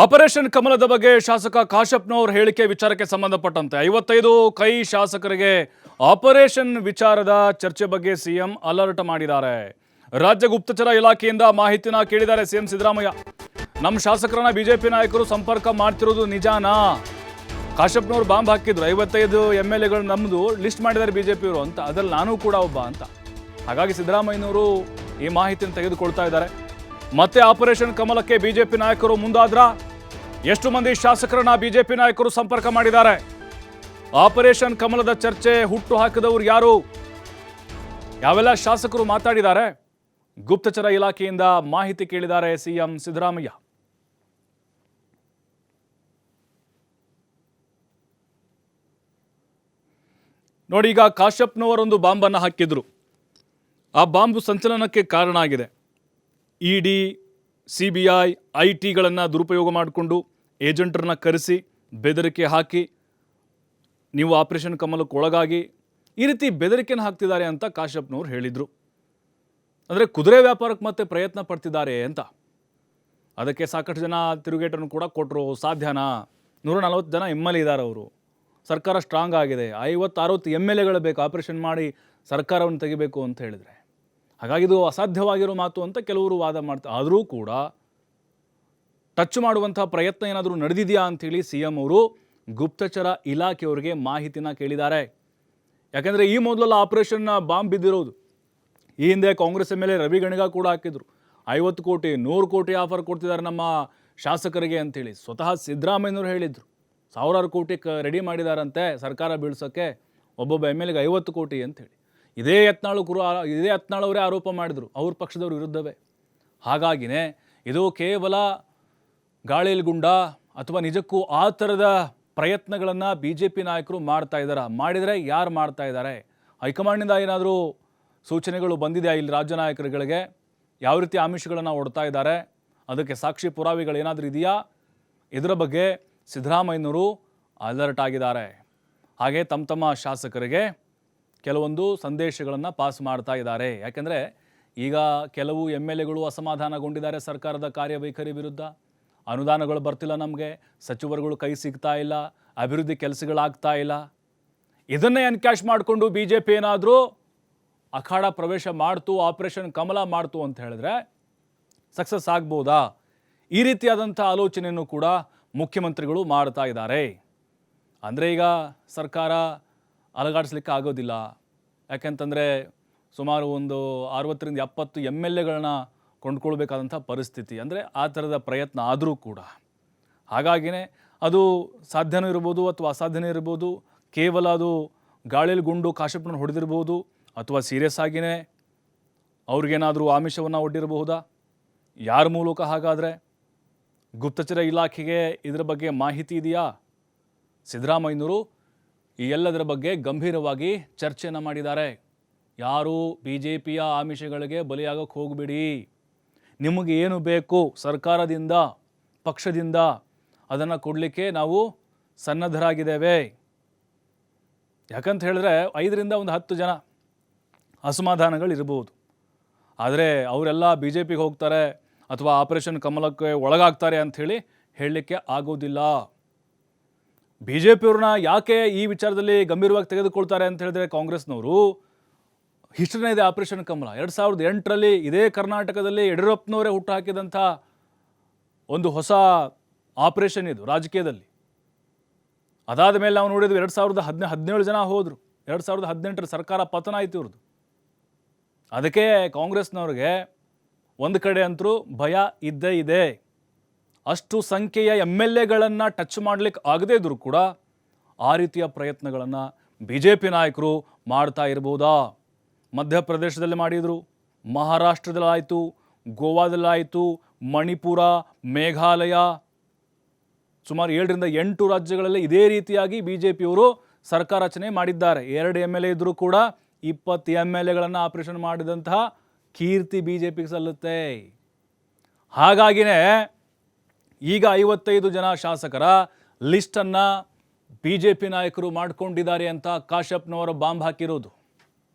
Operation ಕಮಲದ ಬಗ್ಗೆ ಶಾಸಕ ಕಾಶಪ್ಪನವ್ರ ಹೇಳಿಕೆ ವಿಚಾರಕ್ಕೆ ಸಂಬಂಧಪಟ್ಟಂತೆ ಐವತ್ತೈದು ಕೈ ಶಾಸಕರಿಗೆ ಆಪರೇಷನ್ ವಿಚಾರದ ಚರ್ಚೆ ಬಗ್ಗೆ ಸಿಎಂ ಅಲರ್ಟ್ ಮಾಡಿದ್ದಾರೆ. ರಾಜ್ಯ ಗುಪ್ತಚರ ಇಲಾಖೆಯಿಂದ ಮಾಹಿತಿನ ಕೇಳಿದ್ದಾರೆ ಸಿಎಂ ಸಿದ್ದರಾಮಯ್ಯ. ನಮ್ಮ ಶಾಸಕರನ್ನ ಬಿಜೆಪಿ ನಾಯಕರು ಸಂಪರ್ಕ ಮಾಡ್ತಿರೋದು ನಿಜಾನಾ? ಕಾಶಪ್ಪನವ್ರು ಬಾಂಬ್ ಹಾಕಿದ್ರು, ಐವತ್ತೈದು ಎಂ ಎಲ್ ಎಗಳು ನಮ್ಮದು ಲಿಸ್ಟ್ ಮಾಡಿದ್ದಾರೆ ಬಿಜೆಪಿಯವರು ಅಂತ. ಅದ್ರಲ್ಲಿ ನಾನು ಕೂಡ ಒಬ್ಬ ಅಂತ. ಹಾಗಾಗಿ ಸಿದ್ದರಾಮಯ್ಯನವರು ಈ ಮಾಹಿತಿಯನ್ನು ತೆಗೆದುಕೊಳ್ತಾ ಇದ್ದಾರೆ. ಮತ್ತೆ ಆಪರೇಷನ್ ಕಮಲಕ್ಕೆ ಬಿಜೆಪಿ ನಾಯಕರು ಮುಂದಾದ್ರ? ಎಷ್ಟು ಮಂದಿ ಶಾಸಕರನ್ನ ಬಿಜೆಪಿ ನಾಯಕರು ಸಂಪರ್ಕ ಮಾಡಿದ್ದಾರೆ? ಆಪರೇಷನ್ ಕಮಲದ ಚರ್ಚೆ ಹುಟ್ಟು ಹಾಕಿದವರು ಯಾರು? ಯಾವೆಲ್ಲ ಶಾಸಕರು ಮಾತಾಡಿದ್ದಾರೆ? ಗುಪ್ತಚರ ಇಲಾಖೆಯಿಂದ ಮಾಹಿತಿ ಕೇಳಿದ್ದಾರೆ ಸಿಎಂ ಸಿದ್ದರಾಮಯ್ಯ. ನೋಡಿ, ಈಗ ಕಾಶ್ಯಪ್ನವರೊಂದು ಬಾಂಬನ್ನು ಹಾಕಿದ್ರು. ಆ ಬಾಂಬು ಸಂಚಲನಕ್ಕೆ ಕಾರಣ ಆಗಿದೆ. E D C B I I ಟಿಗಳನ್ನು ದುರುಪಯೋಗ ಮಾಡಿಕೊಂಡು ಏಜೆಂಟರನ್ನ ಕರೆಸಿ ಬೆದರಿಕೆ ಹಾಕಿ ನೀವು ಆಪರೇಷನ್ ಕಮಲಕ್ಕೆ ಒಳಗಾಗಿ ಈ ರೀತಿ ಬೆದರಿಕೆಯನ್ನು ಹಾಕ್ತಿದ್ದಾರೆ ಅಂತ ಕಾಶ್ಯಪ್ನವ್ರು ಹೇಳಿದರು. ಅಂದರೆ ಕುದುರೆ ವ್ಯಾಪಾರಕ್ಕೆ ಮತ್ತೆ ಪ್ರಯತ್ನ ಪಡ್ತಿದ್ದಾರೆ ಅಂತ. ಅದಕ್ಕೆ ಸಾಕಷ್ಟು ಜನ ತಿರುಗೇಟನ್ನು ಕೂಡ ಕೊಟ್ಟರು ಸಾಧ್ಯನಾ? ನೂರ ನಲವತ್ತು ಜನ ಎಂ ಎಲ್ ಇದ್ದಾರೆ ಅವರು. ಸರ್ಕಾರ ಸ್ಟ್ರಾಂಗ್ ಆಗಿದೆ. ಐವತ್ತು ಅರವತ್ತು ಎಂ ಎಲ್ ಎಗಳು ಬೇಕು. ಆಪರೇಷನ್ ಮಾಡಿ ಸರ್ಕಾರವನ್ನು ತೆಗಿಬೇಕು ಅಂತ ಹೇಳಿದರೆ. ಹಾಗಾಗಿ ಇದು ಅಸಾಧ್ಯವಾಗಿರೋ ಮಾತು ಅಂತ ಕೆಲವರು ವಾದ ಮಾಡ್ತಾರೆ ಆದರೂ ಕೂಡ ಟಚ್ ಮಾಡುವಂಥ ಪ್ರಯತ್ನ ಏನಾದರೂ ನಡೆದಿದೆಯಾ ಅಂಥೇಳಿ ಸಿ ಎಂ ಅವರು ಗುಪ್ತಚರ ಇಲಾಖೆಯವರಿಗೆ ಮಾಹಿತಿನ ಕೇಳಿದ್ದಾರೆ. ಯಾಕೆಂದರೆ ಈ ಮೊದಲೆಲ್ಲ ಆಪರೇಷನ್ ಬಾಂಬ್ ಬಿದ್ದಿರೋದು. ಈ ಹಿಂದೆ Congress M L A Ravi Ganiga ಕೂಡ ಹಾಕಿದ್ರು. ಐವತ್ತು ಕೋಟಿ, ನೂರು ಕೋಟಿ ಆಫರ್ ಕೊಡ್ತಿದ್ದಾರೆ ನಮ್ಮ ಶಾಸಕರಿಗೆ ಅಂಥೇಳಿ ಸ್ವತಃ ಸಿದ್ದರಾಮಯ್ಯನವರು ಹೇಳಿದರು. ಸಾವಿರಾರು ಕೋಟಿ ರೆಡಿ ಮಾಡಿದಾರಂತೆ ಸರ್ಕಾರ ಬೀಳ್ಸೋಕ್ಕೆ. ಒಬ್ಬೊಬ್ಬ ಎಂ ಎಲ್ ಎಗೆ ಐವತ್ತು ಕೋಟಿ ಅಂತೇಳಿ. ಇದೇ ಯತ್ನಾಳು ಆ- ಇದೇ ಯತ್ನಾಳವರೇ ಆರೋಪ ಮಾಡಿದರು. ಅವ್ರ ಪಕ್ಷದವ್ರ ವಿರುದ್ಧವೇ. ಹಾಗಾಗಿನೇ ಇದು ಕೇವಲ ಗಾಳಿಯಲ್ಲಿ ಗುಂಡ ಅಥವಾ ನಿಜಕ್ಕೂ ಆ ಥರದ ಪ್ರಯತ್ನಗಳನ್ನು ಬಿ ಜೆ ಪಿ ನಾಯಕರು ಮಾಡ್ತಾ ಇದ್ದಾರಾ. ಮಾಡಿದರೆ ಯಾರು ಮಾಡ್ತಾ ಇದ್ದಾರೆ? ಹೈಕಮಾಂಡ್ನಿಂದ ಏನಾದರೂ ಸೂಚನೆಗಳು ಬಂದಿದೆಯಾ ಇಲ್ಲಿ ರಾಜ್ಯ ನಾಯಕರುಗಳಿಗೆ? ಯಾವ ರೀತಿ ಆಮಿಷಗಳನ್ನು ಒಡ್ತಾ ಇದ್ದಾರೆ? ಅದಕ್ಕೆ ಸಾಕ್ಷಿ ಪುರಾವೆಗಳು ಏನಾದರೂ ಇದೆಯಾ? ಇದರ ಬಗ್ಗೆ ಸಿದ್ದರಾಮಯ್ಯನವರು ಅಲರ್ಟ್ ಆಗಿದ್ದಾರೆ. ಹಾಗೆ ತಮ್ಮ ತಮ್ಮ ಶಾಸಕರಿಗೆ ಕೆಲವೊಂದು ಸಂದೇಶಗಳನ್ನು ಪಾಸ್ ಮಾಡ್ತಾ ಇದ್ದಾರೆ. ಯಾಕೆಂದರೆ ಈಗ ಕೆಲವು ಎಂ ಎಲ್ ಎಗಳು ಅಸಮಾಧಾನಗೊಂಡಿದ್ದಾರೆ ಸರ್ಕಾರದ ಕಾರ್ಯವೈಖರಿ ವಿರುದ್ಧ. ಅನುದಾನಗಳು ಬರ್ತಿಲ್ಲ ನಮಗೆ, ಸಚಿವರುಗಳು ಕೈ ಸಿಗ್ತಾ ಇಲ್ಲ, ಅಭಿವೃದ್ಧಿ ಕೆಲಸಗಳಾಗ್ತಾ ಇಲ್ಲ. ಇದನ್ನೇ ಎನ್ಕ್ಯಾಶ್ ಮಾಡಿಕೊಂಡು ಬಿ ಜೆ ಪಿ ಏನಾದರೂ ಅಖಾಡ ಪ್ರವೇಶ ಮಾಡ್ತು, ಆಪರೇಷನ್ ಕಮಲ ಮಾಡ್ತು ಅಂತ ಹೇಳಿದ್ರೆ ಸಕ್ಸಸ್ ಆಗ್ಬೋದಾ? ಈ ರೀತಿಯಾದಂಥ ಆಲೋಚನೆಯನ್ನು ಕೂಡ ಮುಖ್ಯಮಂತ್ರಿಗಳು ಮಾಡ್ತಾ ಇದ್ದಾರೆ. ಅಂದರೆ ಈಗ ಸರ್ಕಾರ ಅಲಗಾಡಿಸ್ಲಿಕ್ಕೆ ಆಗೋದಿಲ್ಲ. ಯಾಕೆಂತಂದರೆ ಸುಮಾರು ಒಂದು ಅರವತ್ತರಿಂದ ಎಪ್ಪತ್ತು ಎಂ ಎಲ್ ಎಗಳನ್ನ ಕೊಂಡ್ಕೊಳ್ಬೇಕಾದಂಥ ಪರಿಸ್ಥಿತಿ. ಅಂದರೆ ಆ ಥರದ ಪ್ರಯತ್ನ ಆದರೂ ಕೂಡ. ಹಾಗಾಗಿಯೇ ಅದು ಸಾಧ್ಯನೂ ಇರ್ಬೋದು ಅಥವಾ ಅಸಾಧ್ಯನೂ ಇರ್ಬೋದು. ಕೇವಲ ಅದು ಗಾಳಿಯಲ್ಲಿ ಗುಂಡು ಕಾಶಪ್ಪನ ಹೊಡೆದಿರ್ಬೋದು ಅಥವಾ ಸೀರಿಯಸ್ ಆಗಿಯೇ ಅವ್ರಿಗೇನಾದರೂ ಆಮಿಷವನ್ನು ಒಡ್ಡಿರಬಹುದಾ? ಯಾರ ಮೂಲಕ ಹಾಗಾದರೆ? ಗುಪ್ತಚರ ಇಲಾಖೆಗೆ ಇದರ ಬಗ್ಗೆ ಮಾಹಿತಿ ಇದೆಯಾ? ಸಿದ್ದರಾಮಯ್ಯನವರು ಈ ಎಲ್ಲದರ ಬಗ್ಗೆ ಗಂಭೀರವಾಗಿ ಚರ್ಚೆಯನ್ನು ಮಾಡಿದ್ದಾರೆ. ಯಾರೂ ಬಿ ಜೆ ಪಿಯ ಆಮಿಷಗಳಿಗೆ ಬಲಿಯಾಗಕ್ಕೆ ಹೋಗಬೇಡಿ. ನಿಮಗೆ ಏನು ಬೇಕು ಸರ್ಕಾರದಿಂದ, ಪಕ್ಷದಿಂದ, ಅದನ್ನು ಕೊಡಲಿಕ್ಕೆ ನಾವು ಸನ್ನದ್ಧರಾಗಿದ್ದೇವೆ. ಯಾಕಂತ ಹೇಳಿದ್ರೆ ಐದರಿಂದ ಒಂದು ಹತ್ತು ಜನ ಅಸಮಾಧಾನಗಳಿರ್ಬೋದು ಆದರೆ ಅವರೆಲ್ಲ ಬಿ ಜೆ ಪಿಗೆ ಹೋಗ್ತಾರೆ ಅಥವಾ ಆಪರೇಷನ್ ಕಮಲಕ್ಕೆ ಒಳಗಾಗ್ತಾರೆ ಅಂಥೇಳಿ ಹೇಳಲಿಕ್ಕೆ ಆಗೋದಿಲ್ಲ. ಬಿ ಜೆ ಪಿಯವ್ರನ್ನ ಯಾಕೆ ಈ ವಿಚಾರದಲ್ಲಿ ಗಂಭೀರವಾಗಿ ತೆಗೆದುಕೊಳ್ತಾರೆ ಅಂತ ಹೇಳಿದ್ರೆ ಕಾಂಗ್ರೆಸ್ನವರು. ಹಿಸ್ಟ್ರಿನೇ ಇದೆ ಆಪರೇಷನ್ ಕಮಲ. ಎರಡು ಸಾವಿರದ ಎಂಟರಲ್ಲಿ ಇದೇ ಕರ್ನಾಟಕದಲ್ಲಿ ಯಡಿಯೂರಪ್ಪನವರೇ ಹುಟ್ಟು ಹಾಕಿದಂಥ ಒಂದು ಹೊಸ ಆಪರೇಷನ್ ಇದು ರಾಜಕೀಯದಲ್ಲಿ. ಅದಾದ ಮೇಲೆ ನಾವು ನೋಡಿದ್ವಿ ಎರಡು ಸಾವಿರದ ಹದಿನ, ಹದಿನೇಳು ಜನ ಹೋದರು. ಎರಡು ಸಾವಿರದ ಹದಿನೆಂಟರ ಸರ್ಕಾರ ಪತನ ಆಯ್ತು ಇವ್ರದ್ದು. ಅದಕ್ಕೆ ಕಾಂಗ್ರೆಸ್ನವ್ರಿಗೆ ಒಂದು ಕಡೆ ಅಂತರೂ ಭಯ ಇದ್ದೇ ಇದೆ. ಅಷ್ಟು ಸಂಖ್ಯೆಯ ಎಂ ಎಲ್ ಎಗಳನ್ನು ಟಚ್ ಮಾಡಲಿಕ್ಕೆ ಆಗದೇ ಇದ್ರೂ ಕೂಡ ಆ ರೀತಿಯ ಪ್ರಯತ್ನಗಳನ್ನು ಬಿ ಜೆ ಪಿ ನಾಯಕರು ಮಾಡ್ತಾ ಇರ್ಬೋದಾ? ಮಧ್ಯಪ್ರದೇಶದಲ್ಲಿ ಮಾಡಿದರು ಮಹಾರಾಷ್ಟ್ರದಲ್ಲಾಯಿತು ಗೋವಾದಲ್ಲಾಯಿತು ಮಣಿಪುರ, ಮೇಘಾಲಯ, ಸುಮಾರು ಏಳರಿಂದ ಎಂಟು ರಾಜ್ಯಗಳಲ್ಲಿ ಇದೇ ರೀತಿಯಾಗಿ ಬಿ ಜೆ ಪಿಯವರು ಸರ್ಕಾರ ರಚನೆ ಮಾಡಿದ್ದಾರೆ. ಎರಡು ಎಂ ಎಲ್ ಎ ಇದ್ದರೂ ಕೂಡ ಇಪ್ಪತ್ತು ಎಂ ಎಲ್ ಎಗಳನ್ನು ಆಪರೇಷನ್ ಮಾಡಿದಂತಹ ಕೀರ್ತಿ ಬಿ ಜೆ ಪಿಗೆ ಸಲ್ಲುತ್ತೆ. ಹಾಗಾಗಿನೇ ಈಗ ಐವತ್ತೈದು ಜನ ಶಾಸಕರ ಲಿಸ್ಟನ್ನು ಬಿ ಜೆ ಪಿ ನಾಯಕರು ಮಾಡ್ಕೊಂಡಿದ್ದಾರೆ ಅಂತ ಕಾಶ್ಯಪ್ನವರು ಬಾಂಬ್ ಹಾಕಿರೋದು.